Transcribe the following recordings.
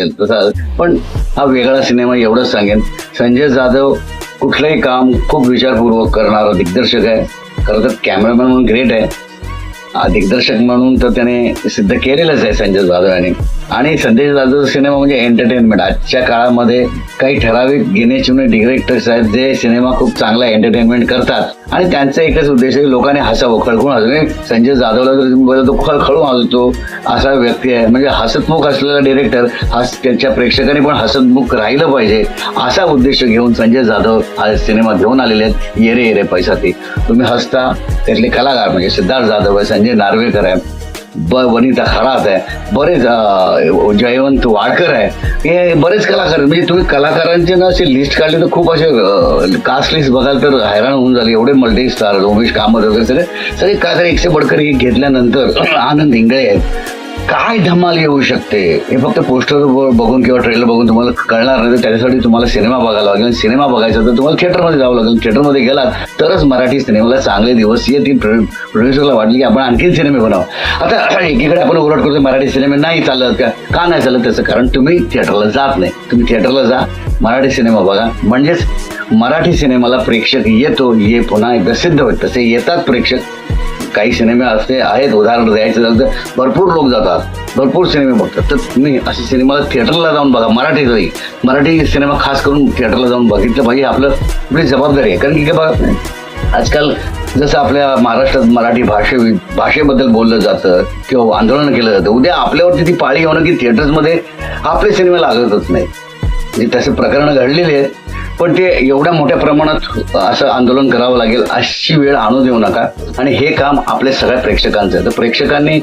असेल तसा पण हा वेगळा सिनेमा एवढंच सांगेन. संजय जाधव कुठलंही काम खूप विचारपूर्वक करणारा दिग्दर्शक आहे. खरं तर कॅमेरामॅन म्हणून ग्रेट आहे. हा, दिग्दर्शक म्हणून तर त्याने सिद्ध केलेलंच आहे संजय जाधव यांनी आणि संजय जाधव सिनेमा म्हणजे एंटरटेनमेंट आजच्या काळामध्ये काही ठराविक गिने चुने डिरेक्टर्स आहेत जे सिनेमा खूप चांगला एंटरटेनमेंट करतात. आणि त्यांचा एकच उद्देश आहे लोकांनी हसावं. खळखळून हसवे संजय जाधवला जर तुम्ही बघितलं तो खळखळून हसतो. असा व्यक्ती आहे. म्हणजे हसतमुख असलेला डिरेक्टर हस त्यांच्या प्रेक्षकांनी पण हसतमुख राहिलं पाहिजे. असा उद्देश घेऊन संजय जाधव हा सिनेमा घेऊन आलेले आहेत. येरे येरे पैसा ते. तुम्ही हसता. त्यातले कलाकार म्हणजे सिद्धार्थ जाधव आहे संजय नार्वेकर आहे. ब वनिता खरात आहे. बरेच जयवंत वाडकर आहे. हे बरेच कलाकार आहेत. म्हणजे तुम्ही कलाकारांचे ना असे लिस्ट काढले तर खूप असे कास्ट लिस्ट बघाल तर हैराण होऊन झाले एवढे मल्टी स्टार उमेश कामत वगैरे सगळे सगळे कलाकार एकशे बडकर हे घेतल्यानंतर आनंद इंगळे आहेत. काय धमाल येऊ शकते? हे फक्त पोस्टर बघून किंवा ट्रेलर बघून तुम्हाला कळणार नाही. तर त्याच्यासाठी तुम्हाला सिनेमा बघायला लागेल. सिनेमा बघायचा तर तुम्हाला थिएटरमध्ये जावं लागेल. थिएटरमध्ये गेलात तरच मराठी सिनेमाला चांगले दिवस येतील. प्रोड्युसरला वाटले की आपण आणखीन सिनेमे बनाव आता एकीकडे आपण उलट करतो मराठी सिनेमे नाही चालत. का का नाही चालत? त्याचं कारण तुम्ही थिएटरला जात नाही. तुम्ही थिएटरला जा. मराठी सिनेमा बघा. म्हणजेच मराठी सिनेमाला प्रेक्षक येतो. ये पुन्हा एकदा सिद्ध होत तसे येतात प्रेक्षक. काही सिनेमे असे आहेत उदाहरण द्यायचं झालं तर भरपूर लोक जातात भरपूर सिनेमे बघतात. तर तुम्ही असे सिनेमा थिएटरला जाऊन बघा मराठी तरी. मराठी सिनेमा खास करून थिएटरला जाऊन बघितलं पाहिजे आपलं आपली जबाबदारी आहे. कारण की काय बघा आजकाल जसं आपल्या महाराष्ट्रात मराठी भाषे भाषेबद्दल बोललं जातं किंवा आंदोलन केलं जातं उद्या आपल्यावरती ती पाळी होणं की थिएटर्समध्ये आपले सिनेमे लागतच नाही म्हणजे तसे प्रकरणं घडलेली आहेत. पण ते एवढ्या मोठ्या प्रमाणात असं आंदोलन करावं लागेल अशी वेळ आणू देऊ नका. आणि हे काम आपल्या सगळ्या प्रेक्षकांचं आहे. तर प्रेक्षकांनी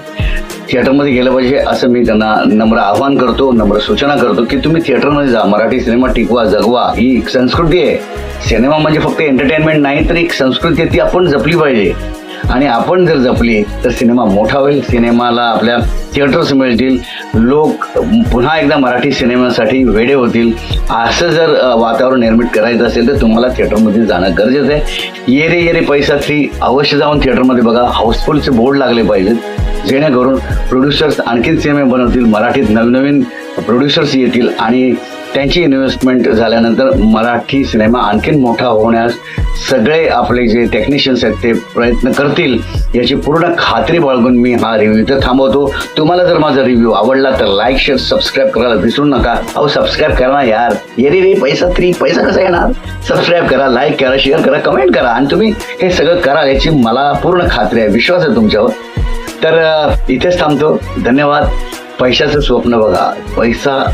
थिएटरमध्ये गेलं पाहिजे असं मी त्यांना नम्र आव्हान करतो नम्र सूचना करतो की तुम्ही थिएटरमध्ये जा. मराठी सिनेमा टिकवा जगवा. ही एक संस्कृती आहे. सिनेमा म्हणजे फक्त एंटरटेनमेंट नाही तर एक संस्कृती आहे ती आपण जपली पाहिजे. आणि आपण जर जपली तर सिनेमा मोठा होईल. सिनेमाला आपल्या थिएटर्स मिळतील. लोक पुन्हा एकदा मराठी सिनेमासाठी वेडे होतील. असं जर वातावरण निर्मित करायचं असेल तर तुम्हाला थिएटरमध्ये जाणं गरजेचं आहे. ये रे ये रे पैसा थ्री अवश्य जाऊन थिएटरमध्ये बघा. हाऊसफुलचे बोर्ड लागले पाहिजेत. जेणेकरून प्रोड्युसर्स आणखीन सिनेमे बनवतील. मराठीत नवनवीन प्रोड्युसर्स येतील आणि त्यांची इन्व्हेस्टमेंट झाल्यानंतर मराठी सिनेमा आणखीन मोठा होण्यास सगळे आपले जे टेक्निशियन्स आहेत ते प्रयत्न करतील याची पूर्ण खात्री बाळगून मी हा रिव्ह्यू इथं थांबवतो. तुम्हाला जर माझा रिव्ह्यू आवडला तर लाईक शेअर सबस्क्राईब करायला विसरू नका. अहो सबस्क्राईब करा ना यार. ये रे पैसा थ्री पैसा कसा येणार? सबस्क्राईब करा लाईक करा शेअर करा कमेंट करा. आणि तुम्ही हे सगळं करा याची मला पूर्ण खात्री आहे. विश्वास आहे तुमच्यावर. तर इथेच थांबतो. धन्यवाद. पैशाचं स्वप्न बघा. पैसा